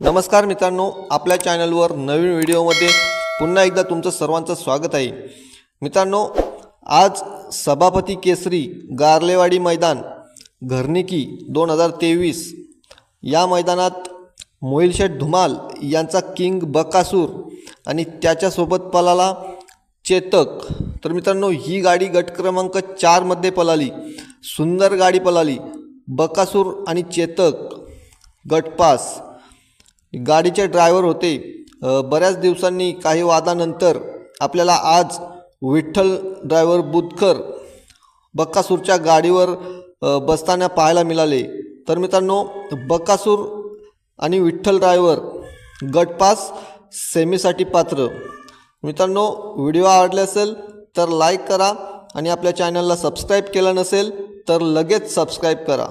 नमस्कार मित्रांनो आपल्या चॅनलवर नवीन व्हिडिओमध्ये पुन्हा एकदा तुमचं सर्वांचं स्वागत आहे. मित्रांनो आज सभापती केसरी गारलेवाडी मैदान घरनिकी दोन हजार तेवीस या मैदानात मोहिलशेठ धुमाल यांचा किंग बकासूर आणि त्याच्यासोबत पलाला चेतक. तर मित्रांनो ही गाडी गट क्रमांक चारमध्ये पलाली सुंदर गाडी पलाली बकासूर आणि चेतक गटपास गाडीचे ड्रायव्हर होते. बऱ्याच दिवसांनी काही वादानंतर आपल्याला आज विठ्ठल ड्रायव्हर बुधकर बक्कासूरच्या गाडीवर बसताना पाहायला मिळाले. तर मित्रांनो बक्कासूर आणि विठ्ठल ड्रायव्हर गटपास सेमीसाठी पात्र. मित्रांनो व्हिडिओ आवडले असेल तर लाईक करा आणि आपल्या चॅनलला सबस्क्राईब केलं नसेल तर लगेच सबस्क्राईब करा.